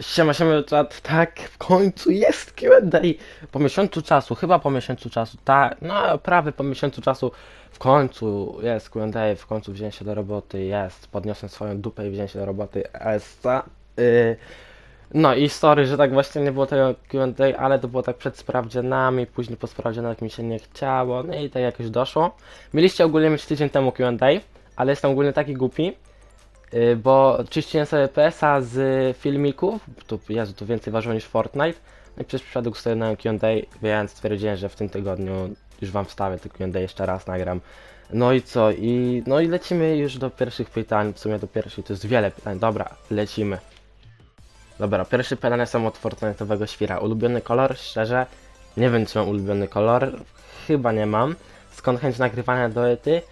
Siema, siema, tak, w końcu jest Q&A. Po miesiącu czasu, chyba po miesiącu czasu, tak, no prawie po miesiącu czasu, w końcu jest Q&A, w końcu wziąłem się do roboty, jest, podniosłem swoją dupę i wziąłem się do roboty, ESA. Yy, no i sorry, że tak właśnie nie było tego Q&A, ale to było tak przed sprawdzianami, później po sprawdzianach mi się nie chciało, no i tak jakoś doszło. Mieliście ogólnie mieć tydzień temu Q&A, ale jestem ogólnie taki głupi, Y, bo czyściłem sobie PS-a z filmików, tu, Jezu, tu więcej ważyło niż Fortnite, no i przez przypadek sobie na Q&A, więc stwierdziłem, że w tym tygodniu już wam wstawię to Q&A, jeszcze raz nagram. No i co, i no i lecimy już do pierwszych pytań, w sumie do pierwszych, to jest wiele pytań, dobra, lecimy. Dobra, pierwsze pytania są od Fortnite'owego świra. Ulubiony kolor? Szczerze, nie wiem czy mam ulubiony kolor, chyba nie mam. Skąd chęć nagrywania do ety?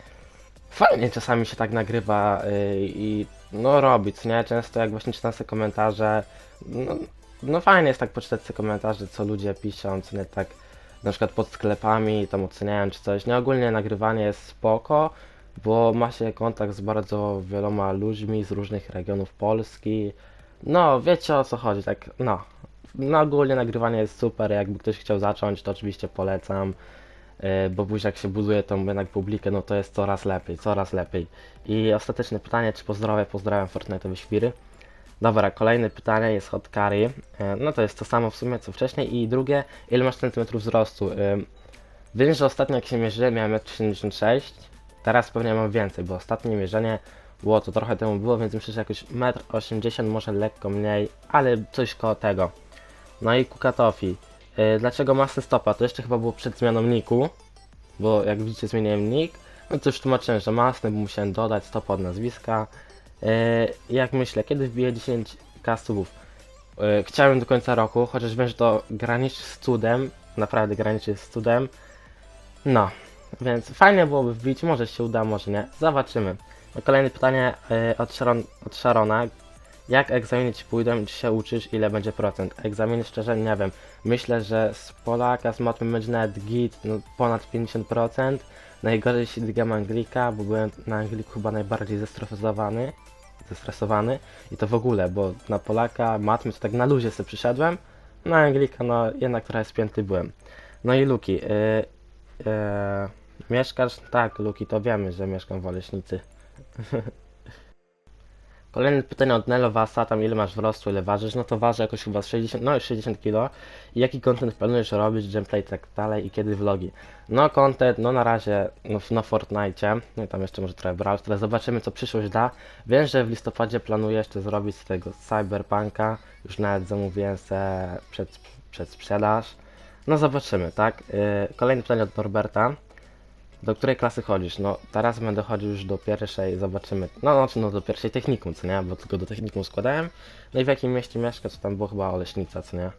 Fajnie czasami się tak nagrywa yy, i no robić, nie? Często jak właśnie czytam sobie komentarze, no, no fajnie jest tak poczytać sobie komentarze, co ludzie piszą, co nie tak na przykład pod sklepami, tam oceniają czy coś. Nie, ogólnie nagrywanie jest spoko, bo ma się kontakt z bardzo wieloma ludźmi z różnych regionów Polski. No, wiecie o co chodzi, tak, no. No ogólnie nagrywanie jest super, jakby ktoś chciał zacząć, to oczywiście polecam. E, bo później jak się buduje tą jednak publikę, no to jest coraz lepiej, coraz lepiej. I ostateczne pytanie, czy pozdrowię, pozdrawiam Fortnite'owe świry. Dobra, kolejne pytanie jest od Kari. E, No to jest to samo w sumie co wcześniej. I drugie, ile masz centymetrów wzrostu? E, Wiem, że ostatnio jak się mierzyłem miałem 1,76 m. Teraz pewnie mam więcej, bo ostatnie mierzenie było to trochę temu było, więc myślę, że jakoś 1,80 m, może lekko mniej, ale coś koło tego. No i Kukatofi. Yy, dlaczego masy stopa? To jeszcze chyba było przed zmianą niku, bo jak widzicie zmieniłem nick. No to już tłumaczyłem, że masny, bo musiałem dodać stopa od nazwiska. Yy, jak myślę, kiedy wbiję 10k subów? Yy, chciałem do końca roku, chociaż wiem, że to graniczy z cudem, naprawdę graniczy z cudem. No, więc fajnie byłoby wbić, może się uda, może nie. Zobaczymy. No, kolejne pytanie yy, od, Sharon, od Sharona. Jak egzaminy ci pójdą, czy się uczysz, ile będzie procent? Egzaminy szczerze nie wiem. Myślę, że z Polaka, z matmy będzie nawet git, no, ponad 50%. Najgorzej jeśli dygam Anglika, bo byłem na Angliku chyba najbardziej zestresowany. Zestresowany. I to w ogóle, bo na Polaka, matmy to tak na luzie sobie przyszedłem. Na Anglika, no jednak trochę spięty byłem. No i Luki. Yy, yy, mieszkasz? Tak, Luki, to wiemy, że mieszkam w Oleśnicy. Kolejne pytanie od Nelowasa, tam ile masz wzrostu, ile ważysz, no to ważę jakoś chyba z 60, no już 60 kg. I jaki content planujesz robić, gameplay i tak dalej i kiedy vlogi? No content, no na razie no, na Fortnite, no i tam jeszcze może trochę Brawl, teraz zobaczymy co przyszłość da. Wiem, że w listopadzie planuję jeszcze zrobić z tego Cyberpunka, już nawet zamówiłem se przed, przed sprzedaż. No zobaczymy, tak? Yy, kolejne pytanie od Norberta. Do której klasy chodzisz? No teraz będę chodził już do pierwszej, zobaczymy. No znaczy no do pierwszej technikum, co nie? Bo tylko do technikum składałem. No i w jakim mieście mieszka, co tam było chyba Oleśnica, co nie?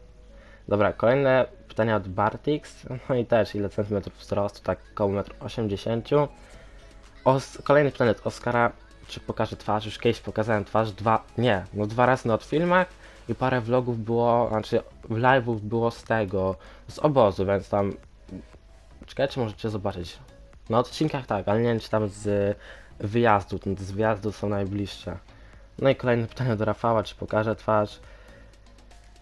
Dobra, kolejne pytanie od Bartix. No i też ile centymetrów wzrostu, tak około 1,80 m. Kolejne pytanie od Oskara. Czy pokażę twarz? Już kiedyś pokazałem twarz. Dwa, nie, no dwa razy na filmach i parę vlogów było, znaczy live'ów było z tego, z obozu, więc tam Czekajcie, możecie zobaczyć. Na odcinkach tak, ale nie wiem czy tam z wyjazdu, ten z wyjazdu są najbliższe. No i kolejne pytanie do Rafała, czy pokażę twarz.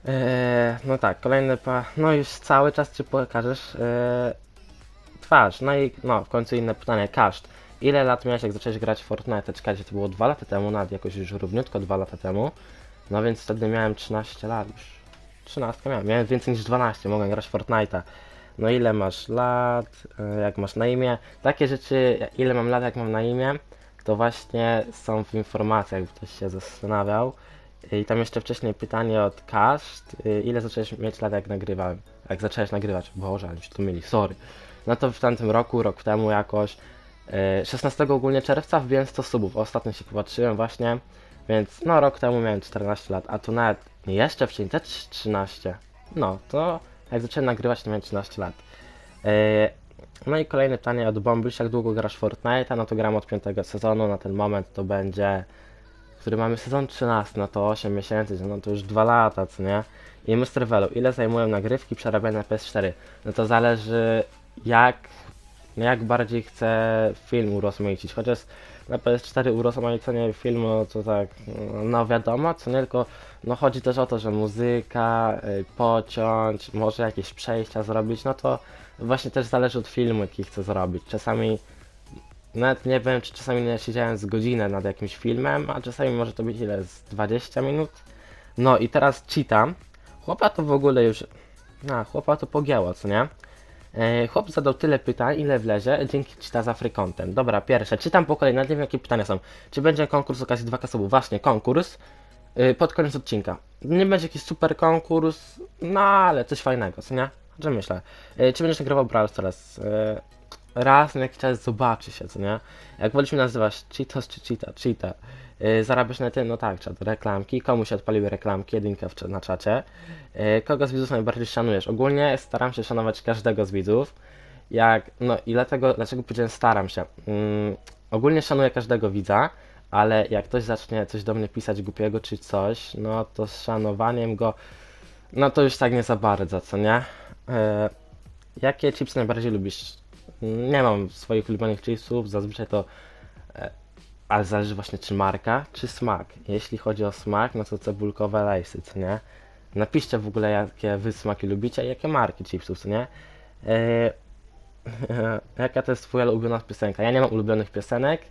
Eee, no tak, kolejne pa... No już cały czas czy pokażesz eee, twarz. No i no, w końcu inne pytanie. Kaszt. Ile lat miałeś jak zacząłeś grać w Fortnite? Czekajcie, to było 2 lata temu, nawet jakoś już równiutko 2 lata temu. No więc wtedy miałem 13 lat już. 13 miałem, miałem więcej niż 12, mogłem grać w Fortnite'a no ile masz lat, e, jak masz na imię. Takie rzeczy, ile mam lat, jak mam na imię, to właśnie są w informacjach, ktoś się zastanawiał. I tam jeszcze wcześniej pytanie od Kaszt, e, ile zacząłeś mieć lat, jak nagrywałem, jak zacząłeś nagrywać. Boże, ale się tu mieli, sorry. No to w tamtym roku, rok temu jakoś, e, 16 ogólnie czerwca wbiłem 100 subów, ostatnio się popatrzyłem właśnie, więc no rok temu miałem 14 lat, a tu nawet jeszcze wcześniej, też 13. No, to jak zacząłem nagrywać, to miałem 13 lat. Yy, no i kolejne pytanie od Bombyś, jak długo grasz Fortnite? No to gram od 5 sezonu, na ten moment to będzie, który mamy sezon 13, no to 8 miesięcy, no to już 2 lata, co nie? I Mr. Velo, ile zajmują nagrywki przerabiane na PS4? No to zależy jak, jak bardziej chcę film urozmaicić, chociaż na PS4 urozmaicenie filmu to tak, no wiadomo, co nie, tylko no chodzi też o to, że muzyka, y, pociąć, może jakieś przejścia zrobić, no to właśnie też zależy od filmu, jaki chcę zrobić. Czasami nawet nie wiem, czy czasami nie siedziałem z godzinę nad jakimś filmem, a czasami może to być ile, z 20 minut. No i teraz czytam. Chłopa to w ogóle już, no chłopa to pogięło, co nie? E, Chłop zadał tyle pytań, ile wlezie, dzięki czyta za free content. Dobra, pierwsze, czytam po kolei, nawet nie wiem jakie pytania są. Czy będzie konkurs z okazji 2 kasobów? Właśnie, konkurs. Y, Pod koniec odcinka. Nie będzie jakiś super konkurs, no ale coś fajnego, co nie? Że myślę. Y, Czy będziesz nagrywał Brawl Stars? Y, Raz na jakiś czas zobaczy się, co nie? Jak wolisz mnie nazywać Cheetos czy? Cheetah. Yy, zarabiasz na tym? No tak, czat, reklamki. Komu się odpaliły reklamki? Jedynkę na czacie. Kogo z widzów najbardziej szanujesz? Ogólnie staram się szanować każdego z widzów. Jak, no i dlatego, dlaczego powiedziałem staram się? Mm, ogólnie szanuję każdego widza, ale jak ktoś zacznie coś do mnie pisać głupiego czy coś, no to z szanowaniem go, no to już tak nie za bardzo, co nie? Yy, jakie chipsy najbardziej lubisz? Nie mam swoich ulubionych chipsów, zazwyczaj to. E, ale zależy właśnie czy marka, czy smak. Jeśli chodzi o smak, no to cebulkowe lejsy, co nie? Napiszcie w ogóle jakie wy smaki lubicie i jakie marki chipsów, co nie? E, jaka to jest twoja ulubiona piosenka? Ja nie mam ulubionych piosenek.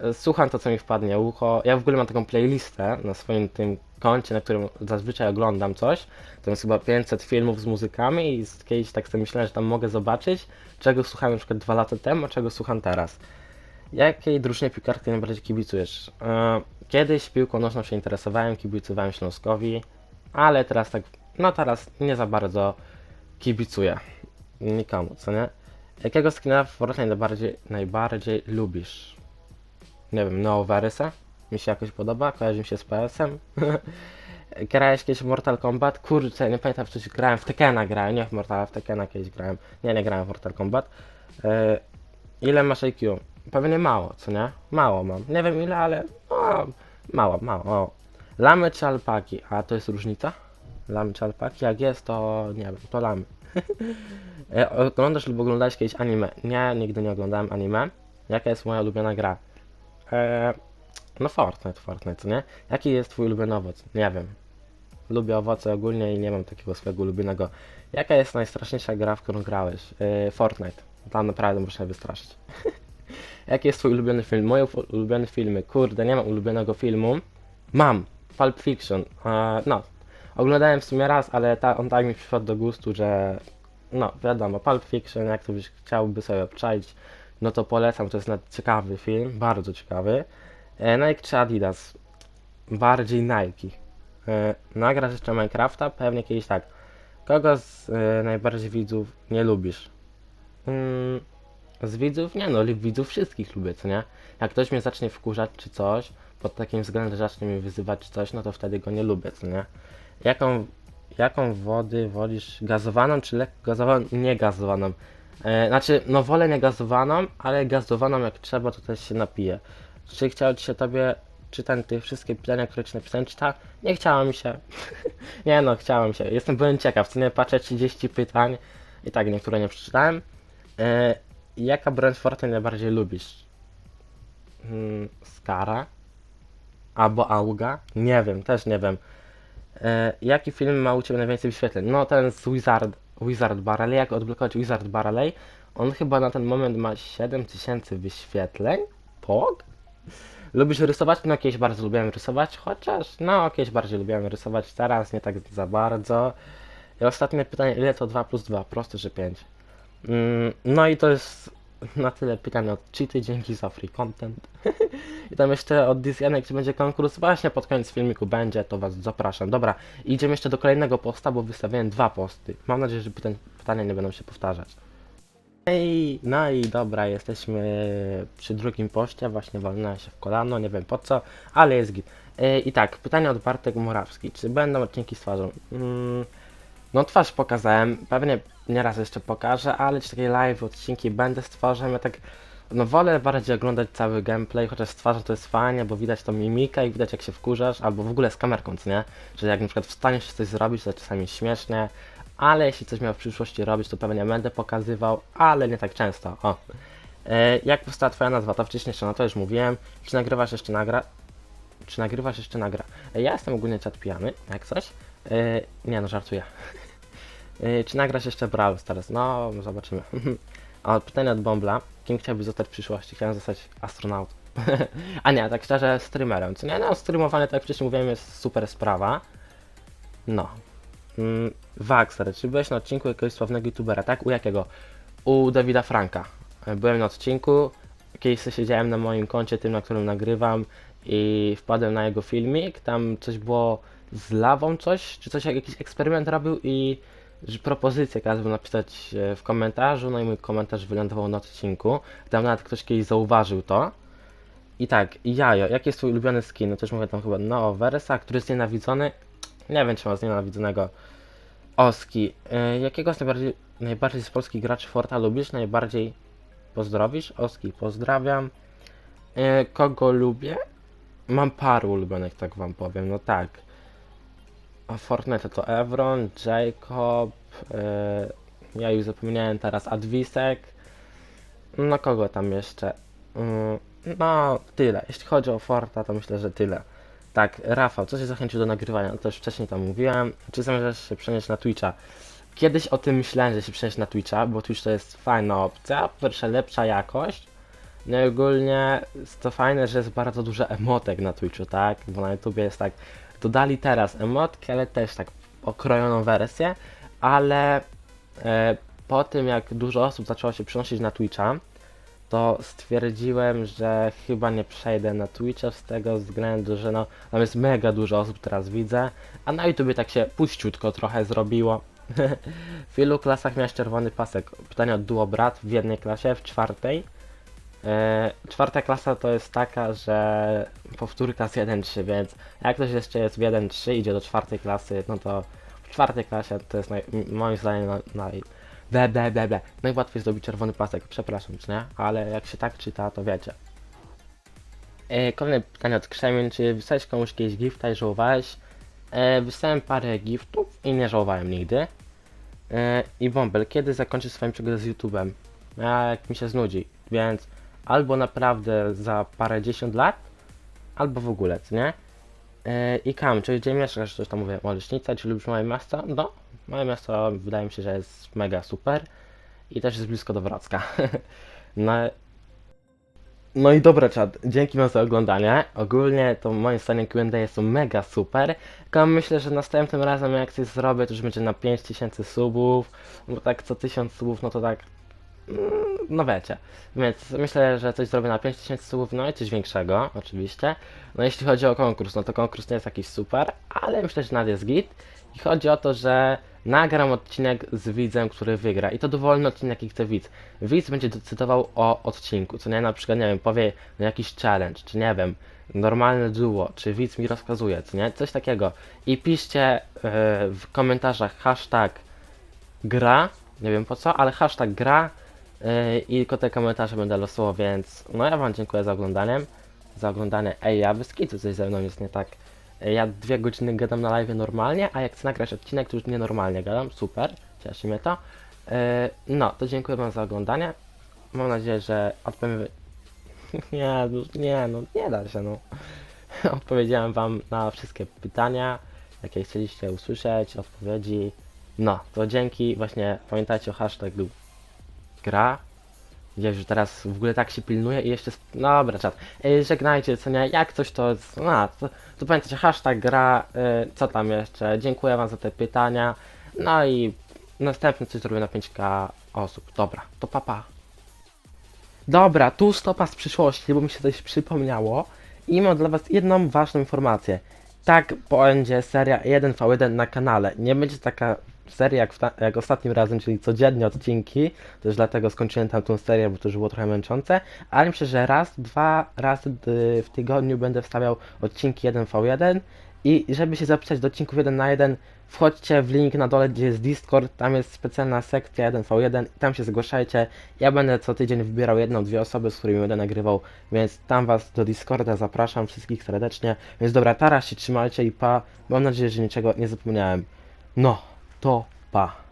E, Słucham to, co mi wpadnie ucho. Ja w ogóle mam taką playlistę na swoim tym koncie, na którym zazwyczaj oglądam coś. To jest chyba 500 filmów z muzykami i z- kiedyś tak sobie myślałem, że tam mogę zobaczyć, czego słuchałem na przykład dwa lata temu, a czego słucham teraz. Jakiej drużynie piłkarskiej najbardziej kibicujesz? E, Kiedyś piłką nożną się interesowałem, kibicowałem Śląskowi, ale teraz tak, no teraz nie za bardzo kibicuję nikomu, co nie? Jakiego skina w Fortnite najbardziej, najbardziej lubisz? Nie wiem, Neoverysa? Mi się jakoś podoba, kojarzy mi się z PS-em. Grałeś kiedyś w Mortal Kombat? Kurczę, nie pamiętam, w coś grałem, w Tekena grałem, nie w Mortala, w Tekena kiedyś grałem. Nie, nie grałem w Mortal Kombat. E, ile masz IQ? Pewnie mało, co nie? Mało mam. Nie wiem ile, ale no, mało, mało. O. Lamy czy alpaki? A to jest różnica? Lamy czy alpaki? Jak jest, to nie wiem, to lamy. E, Oglądasz lub oglądałeś kiedyś anime? Nie, nigdy nie oglądałem anime. Jaka jest moja ulubiona gra? E, no Fortnite, Fortnite, co nie? Jaki jest twój ulubiony owoc? Nie wiem. Lubię owoce ogólnie i nie mam takiego swojego ulubionego. Jaka jest najstraszniejsza gra, w którą grałeś? E, Fortnite. Tam naprawdę muszę wystraszyć. Jaki jest twój ulubiony film? Moje ulubione filmy. Kurde, nie mam ulubionego filmu. Mam. Pulp Fiction. E, no. Oglądałem w sumie raz, ale ta, on tak mi przypadł do gustu, że no wiadomo, Pulp Fiction, jak ktoś chciałby sobie obczaić, no to polecam, to jest ciekawy film, bardzo ciekawy. E, Nike czy Adidas? Bardziej Nike. E, nagrasz jeszcze Minecrafta? Pewnie kiedyś tak. Kogo z e, najbardziej widzów nie lubisz? Mm, z widzów? Nie no, widzów wszystkich lubię, co nie? Jak ktoś mnie zacznie wkurzać czy coś, pod takim względem, że zacznie mnie wyzywać czy coś, no to wtedy go nie lubię, co nie? Jaką, jaką wody wolisz? Gazowaną czy lekko gazowaną? Nie gazowaną. E, znaczy, no wolę nie gazowaną, ale gazowaną jak trzeba, to też się napiję. Czy chciało ci się tobie czytać te wszystkie pytania, które ci napisałem, czy tak? Nie chciało mi się. nie no, chciałem się. Jestem byłem ciekaw, co nie patrzę 30 pytań i tak niektóre nie przeczytałem. E, jaka broń Fortnite najbardziej lubisz? Hmm, Skara? Albo Auga? Nie wiem, też nie wiem. E, jaki film ma u Ciebie najwięcej wyświetleń? No ten z Wizard, Wizard Barley, jak odblokować Wizard Barley, on chyba na ten moment ma 7000 wyświetleń. Pog? Lubisz rysować? No kiedyś bardzo lubiłem rysować, chociaż no kiedyś bardziej lubiłem rysować, teraz nie tak za bardzo. I ostatnie pytanie, ile to 2 plus 2? Proste, że 5. Mm, no i to jest na tyle pytań od Cheaty, dzięki za free content. I tam jeszcze od Disjanek, czy będzie konkurs, właśnie pod koniec filmiku będzie, to was zapraszam. Dobra, idziemy jeszcze do kolejnego posta, bo wystawiłem dwa posty. Mam nadzieję, że pytań, pytania nie będą się powtarzać. Ej, no i dobra, jesteśmy przy drugim poście, właśnie walnąłem się w kolano, nie wiem po co, ale jest git. E, I tak, pytanie od Bartek Morawski, czy będą odcinki z twarzą? Mm, no twarz pokazałem, pewnie nieraz jeszcze pokażę, ale czy takie live odcinki będę z twarzą, ja tak no wolę bardziej oglądać cały gameplay, chociaż z twarzą to jest fajnie, bo widać tą mimikę i widać jak się wkurzasz, albo w ogóle z kamerką, co nie? Że jak na przykład wstaniesz coś zrobić, to czasami śmiesznie, ale jeśli coś miał w przyszłości robić, to pewnie będę pokazywał, ale nie tak często, o. E, jak powstała twoja nazwa? Ta wcześniejsza, no to już mówiłem. Czy nagrywasz jeszcze nagra... czy nagrywasz jeszcze nagra. E, Ja jestem ogólnie czat pijany, jak coś. E, nie no, żartuję. E, czy nagrasz jeszcze Brawl Stars? No, zobaczymy. A pytanie od Bombla. Kim chciałbyś zostać w przyszłości? Chciałem zostać astronautą. A nie, tak szczerze, streamerem. Co nie, no, streamowanie, tak jak wcześniej mówiłem, jest super sprawa. No. Mm, Waxer, czy byłeś na odcinku jakiegoś sławnego youtubera, tak? U jakiego? U Dawida Franka. E, Byłem na odcinku, kiedyś siedziałem na moim koncie, tym na którym nagrywam i wpadłem na jego filmik, tam coś było z lawą coś, czy coś, jak jakiś eksperyment robił i że propozycję kazał napisać e, w komentarzu, no i mój komentarz wylądował na odcinku. Tam nawet ktoś kiedyś zauważył to. I tak, Jajo, jaki jest twój ulubiony skin? No też mówię tam chyba no Versa, który jest nienawidzony. Nie wiem, czy ma znienawidzonego. Oski, y, jakiego z najbardziej, najbardziej z polskich graczy Forta lubisz? Najbardziej pozdrowisz? Oski, pozdrawiam. Y, kogo lubię? Mam paru ulubionych, tak wam powiem, no tak. Fortnite to Evron, Jacob, y, ja już zapomniałem teraz, Adwisek. No kogo tam jeszcze? Mm, No, tyle. Jeśli chodzi o Forta, to myślę, że tyle. Tak, Rafał, co cię zachęcił do nagrywania? No to już wcześniej tam mówiłem. Czy zamierzasz się przenieść na Twitcha? Kiedyś o tym myślałem, że się przenieść na Twitcha, bo Twitch to jest fajna opcja, po pierwsze lepsza jakość. No i ogólnie to fajne, że jest bardzo dużo emotek na Twitchu, tak? Bo na YouTubie jest tak, dodali teraz emotki, ale też tak okrojoną wersję, ale e, po tym jak dużo osób zaczęło się przenosić na Twitcha, to stwierdziłem, że chyba nie przejdę na Twitcha z tego względu, że no, tam jest mega dużo osób teraz widzę, a na YouTubie tak się puściutko trochę zrobiło. w ilu klasach miałeś czerwony pasek? Pytanie od Duo Brat w jednej klasie, w czwartej. E, czwarta klasa to jest taka, że powtórka z 1-3, więc jak ktoś jeszcze jest w 1-3 idzie do czwartej klasy, no to w czwartej klasie to jest naj, moim zdaniem naj, naj, ble, ble, ble, ble. Najłatwiej czerwony pasek, przepraszam, czy nie? Ale jak się tak czyta, to wiecie. E, kolejne pytanie od Krzemień, czy wysłałeś komuś kiedyś gifta i żałowałeś? E, wysłałem parę giftów i nie żałowałem nigdy. E, I Bąbel, kiedy zakończysz swoją przygodę z YouTube'em? Ja, jak mi się znudzi, więc albo naprawdę za parę dziesiąt lat, albo w ogóle, co nie? E, I Kam, czy gdzie mieszkasz? Coś tam mówię, Oleśnica, czy lubisz małe miasto? No, małe miasto wydaje mi się, że jest mega super i też jest blisko do Wrocka. no, no i dobra czad, dzięki wam za oglądanie. Ogólnie to moim zdaniem Q&A są mega super. Tylko myślę, że następnym razem jak coś zrobię, to już będzie na 5000 subów. Bo tak co 1000 subów, no to tak... mm, No wiecie. Więc myślę, że coś zrobię na 5000 subów, no i coś większego, oczywiście. No jeśli chodzi o konkurs, no to konkurs nie jest jakiś super, ale myślę, że nawet jest git. I chodzi o to, że nagram odcinek z widzem, który wygra. I to dowolny odcinek, jaki chce widz. Widz będzie decydował o odcinku, co nie, na przykład, nie wiem, powie no, jakiś challenge, czy nie wiem, normalne duo, czy widz mi rozkazuje, co nie, coś takiego. I piszcie e, w komentarzach hashtag gra, nie wiem po co, ale hashtag gra i tylko te komentarze będę losował, więc no ja wam dziękuję za oglądanie. Za oglądanie. Ej, ja bez coś ze mną jest nie tak. E, Ja dwie godziny gadam na live normalnie, a jak chcę nagrać odcinek, to już nienormalnie gadam. Super, cieszy mnie to. E, No, to dziękuję wam za oglądanie. Mam nadzieję, że odpowiem... Nie, no, nie, no nie da się, no. Odpowiedziałem wam na wszystkie pytania, jakie chcieliście usłyszeć, odpowiedzi. No, to dzięki, właśnie pamiętajcie o hashtagu gra. Widziałeś, że teraz w ogóle tak się pilnuje i jeszcze... No dobra, czat. Żegnajcie, co nie, jak coś to... No, to, to pamiętajcie, hashtag gra, y, co tam jeszcze. Dziękuję wam za te pytania. No i następny coś zrobię na 5k osób. Dobra, to papa. Pa. Dobra, tu stopa z przyszłości, bo mi się coś przypomniało. I mam dla was jedną ważną informację. Tak będzie seria 1v1 na kanale. Nie będzie taka seria jak, jak ostatnim razem, czyli codziennie odcinki. Też dlatego skończyłem tamtą serię, bo to już było trochę męczące. Ale myślę, że raz, dwa razy y, w tygodniu będę wstawiał odcinki 1v1. I żeby się zapisać do odcinków 1 na 1, wchodźcie w link na dole, gdzie jest Discord. Tam jest specjalna sekcja 1v1 i tam się zgłaszajcie. Ja będę co tydzień wybierał jedną, dwie osoby, z którymi będę nagrywał, więc tam was do Discorda zapraszam wszystkich serdecznie. Więc dobra, teraz się trzymajcie i pa. Mam nadzieję, że niczego nie zapomniałem. No, to pa.